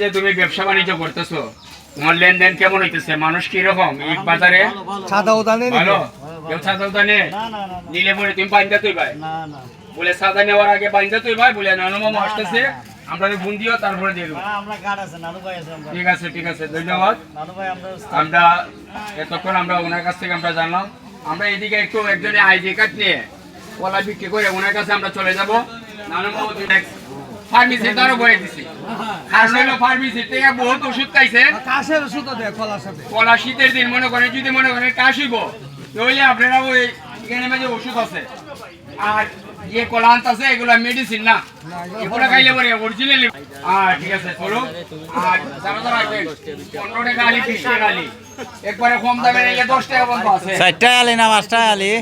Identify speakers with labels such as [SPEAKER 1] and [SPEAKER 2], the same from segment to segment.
[SPEAKER 1] যে তুমি ব্যবসা বাণিজ্য করতেছো তোমার লেনদেন কেমন হইতেছে? মানুষ কি রকম এই বাজারে?
[SPEAKER 2] সাদা উদানে
[SPEAKER 1] ভালো? কেউ ছাতা উতা নে
[SPEAKER 3] না না না।
[SPEAKER 1] নিলে পরে তুমি বাইন্দা তুই ভাই।
[SPEAKER 3] না না।
[SPEAKER 1] বলে সাদা নেওয়ার আগে বাইন্দা তুই ভাই বলে নানু মামা আসতেছে আমরা ফোন দিও তারপরে দিয়ে দেবো।
[SPEAKER 3] না, আমরা কার্ড আছে নানু ভাই আছে আমরা।
[SPEAKER 1] ঠিক আছে ঠিক আছে ধন্যবাদ।
[SPEAKER 3] আমরা
[SPEAKER 1] আমরা এতক্ষণ আমরা ওনার কাছ থেকে আমরা জানলাম। আমরা এদিকে একটু একজনের আইডি কার্ড নিয়ে কলা বিক্রি করে ওনার কাছে আমরা চলে যাব। নানু মামা ফার্মেসি তারও বয়ে দিছি। কারণ হলো ফার্মেসি থেকে বহুত ওষুধ খাইছে।
[SPEAKER 2] কাশের কলার সাথে।
[SPEAKER 1] কলা শীতের দিন মনে করেন যদি মনে করেন কাশ হইব তাহলে আপনারা ওই এখানে মাঝে ওষুধ আছে আর যে কলা আনতাছে এগুলো মেডিসিন না। এগুলো খাইলে পরে অরিজিনালি আর ঠিক আছে চলো। আর যারা যারা আসবেন পনেরো টাকা আলি বিশ টাকা আলি। একবারে কম দামে নিলে দশ টাকা বন্ধ আছে।
[SPEAKER 4] চারটায় আলি না পাঁচটায় আলি?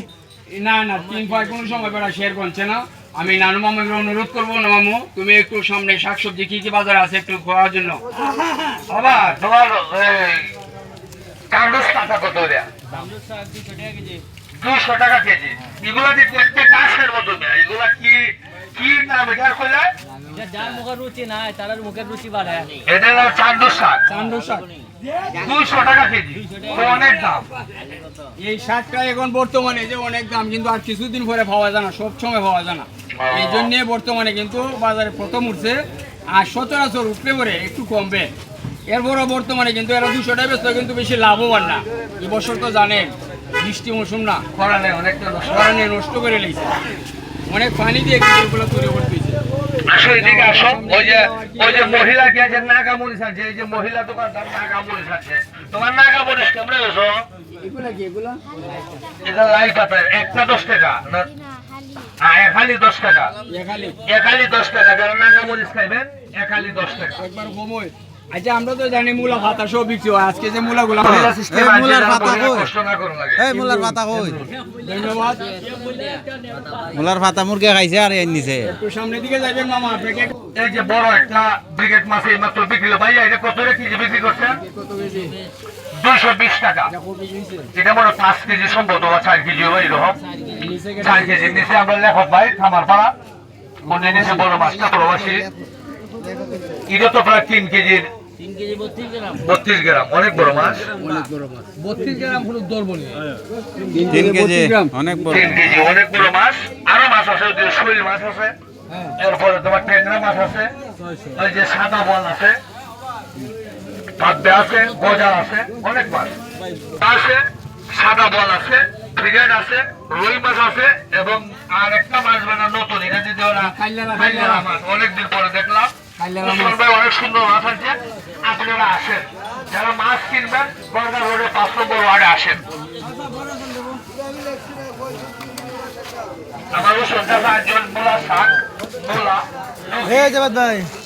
[SPEAKER 1] না না তিন পাঁচ কোনো সময় বেড়া শেয়ার করছে না। আমি নানু মামাকে অনুরোধ করব না মামু তুমি একটু সামনে শাকসবজি কি কি বাজার আছে একটু খাওয়ার জন্য? বাবা তোমার কাগজ টাকা কত দুশো টাকা কেজি। এগুলা যে দেখতে গাছের মতো এগুলা কি কি নাম এটা কইলা?
[SPEAKER 3] যার মুখের রুচি নাই তার মুখের রুচি বাড়ে।
[SPEAKER 1] এটা হলো চান্দু শাক। চান্দু শাক। দুশো টাকা কেজি অনেক দাম। এই শাকটা এখন বর্তমানে যে অনেক দাম কিন্তু আর কিছুদিন পরে পাওয়া যায় না সব সময় পাওয়া যায় না। এই জন্য বর্তমানে কিন্তু বাজারে প্রথম উঠছে আর সচরাচর উঠলে পরে একটু কমবে। এরপরও বর্তমানে কিন্তু এরা দুশো টাকা বেচতে কিন্তু বেশি লাভবান না। এই বছর তো জানেন বৃষ্টি মৌসুম না খরানে অনেকটা খরানে নষ্ট করে লেগেছে অনেক পানি দিয়ে কিন্তু এগুলো তৈরি করতে
[SPEAKER 5] আসো এদিকে আসো। ওই যে ওই যে মহিলা কি আছে? নাগা মরিচ আছে এই যে মহিলা দোকানদার নাগা মরিচ আছে তোমার নাগা মরিচ কেমনে
[SPEAKER 1] এগুলা কি এগুলা?
[SPEAKER 5] এটা লাই পাতা একটা দশ টাকা। না হ্যাঁ একালি দশ টাকা। একালি দশ টাকা। যারা নাগা মরিচ খাইবেন একালি দশ টাকা।
[SPEAKER 1] একবার সময় আচ্ছা আমরা তো জানি মূলা ভাতা সব বিক্রি হয়। আজকে যে মূলাগুলো
[SPEAKER 5] মহিলা system
[SPEAKER 4] এই
[SPEAKER 5] আছে,
[SPEAKER 4] মূলার পাতা কই?
[SPEAKER 5] কষ্ট না করুন লাগে
[SPEAKER 4] এই মুলার পাতা কই?
[SPEAKER 1] ধন্যবাদ।
[SPEAKER 4] মুলার পাতা মুরগি খাইছে আর এর নিচে
[SPEAKER 1] একটু সামনের দিকে যাবেন মামা আপনাকে
[SPEAKER 5] এই যে বড় একটা ব্রিগেড মাছ এই মাত্র বিক্রি এটা কত রে কেজি বিক্রি করছেন?
[SPEAKER 1] কত কেজি
[SPEAKER 5] দুইশো বিশ টাকা। এটা মনে হয় পাঁচ কেজি সম্ভবত বা চার কেজি হবে এরকম
[SPEAKER 1] নিচে গেলে-
[SPEAKER 5] চার কেজি নিচে আমরা লেখক ভাই খামার মনে নিচে বড় মাছটা প্রবাসী এটা তো প্রায় তিন কেজির
[SPEAKER 3] বত্রিশ গ্রাম
[SPEAKER 5] অনেক বড় মাছ।
[SPEAKER 2] বত্রিশ গ্রাম হলো দৌড়
[SPEAKER 4] তিন কেজি অনেক বড়।
[SPEAKER 5] তিন কেজি অনেক বড় মাছ। আরও মাছ আছে শৈল মাছ আছে। এরপরে তোমার ট্যাংরা মাছ আছে। ওই যে সাদা বল আছে। আছে গজা আছে অনেক মাছ। আছে সাদা বল আছে। ফ্রিগেট আছে রুই মাছ আছে এবং আর একটা মাছ বানা নতুন। এটা যদি ওরা মাছ অনেকদিন পরে দেখলাম। ভাই অনেক সুন্দর মাছ আছে। আপনারা আসেন। যারা মাছ কিনবেন বর্গা রোডে পাঁচ নম্বর ওয়ার্ডে আসেন। আমার সন্ধ্যা একজন মোলা শাক মোলা।
[SPEAKER 2] হে জবাদ ভাই।
[SPEAKER 5] অনেক কিছু আছে